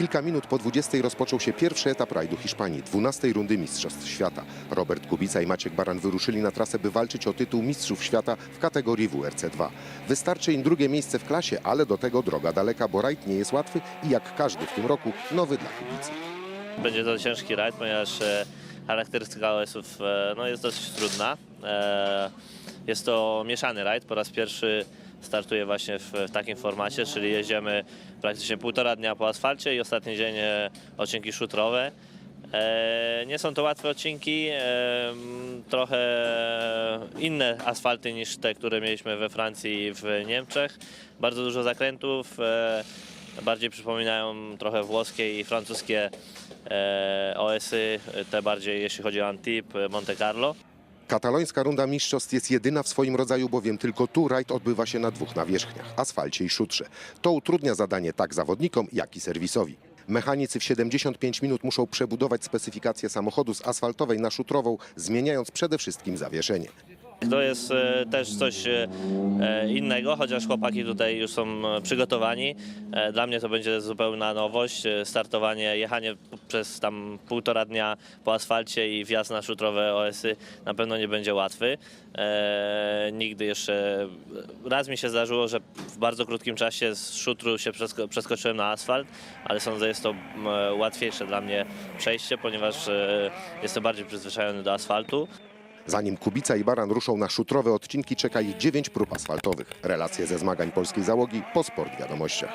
Kilka minut po 20 rozpoczął się pierwszy etap rajdu Hiszpanii, 12 rundy Mistrzostw Świata. Robert Kubica i Maciek Baran wyruszyli na trasę, by walczyć o tytuł Mistrzów Świata w kategorii WRC2. Wystarczy im drugie miejsce w klasie, ale do tego droga daleka, bo rajd nie jest łatwy i jak każdy w tym roku, nowy dla Kubicy. Będzie to ciężki rajd, ponieważ e, charakterystyka OS-ów e, no, jest dosyć trudna. E, Jest to mieszany rajd. Po raz pierwszy startuję właśnie w, w takim formacie, czyli jedziemy praktycznie półtora dnia po asfalcie i ostatni dzień e, odcinki szutrowe. E, Nie są to łatwe odcinki, e, trochę inne asfalty niż te, które mieliśmy we Francji i w Niemczech. Bardzo dużo zakrętów, e, bardziej przypominają trochę włoskie i francuskie e, OS-y, te bardziej jeśli chodzi o Antibes, Monte Carlo. Katalońska runda mistrzostw jest jedyna w swoim rodzaju, bowiem tylko tu rajd odbywa się na dwóch nawierzchniach asfalcie i szutrze. To utrudnia zadanie tak zawodnikom, jak i serwisowi. Mechanicy w 75 minut muszą przebudować specyfikację samochodu z asfaltowej na szutrową, zmieniając przede wszystkim zawieszenie. To jest e, też coś e, e, innego, chociaż chłopaki tutaj już są przygotowani. Dla mnie to będzie zupełna nowość. Startowanie, jechanie przez tam półtora dnia po asfalcie i wjazd na szutrowe OS-y na pewno nie będzie łatwy. Nigdy jeszcze, raz mi się zdarzyło, że w bardzo krótkim czasie z szutru się przesko- przeskoczyłem na asfalt, ale sądzę, jest to łatwiejsze dla mnie przejście, ponieważ jestem bardziej przyzwyczajony do asfaltu. Zanim Kubica i Baran ruszą na szutrowe odcinki, czeka ich 9 prób asfaltowych. Relacje ze zmagań polskiej załogi po Sport Wiadomościach.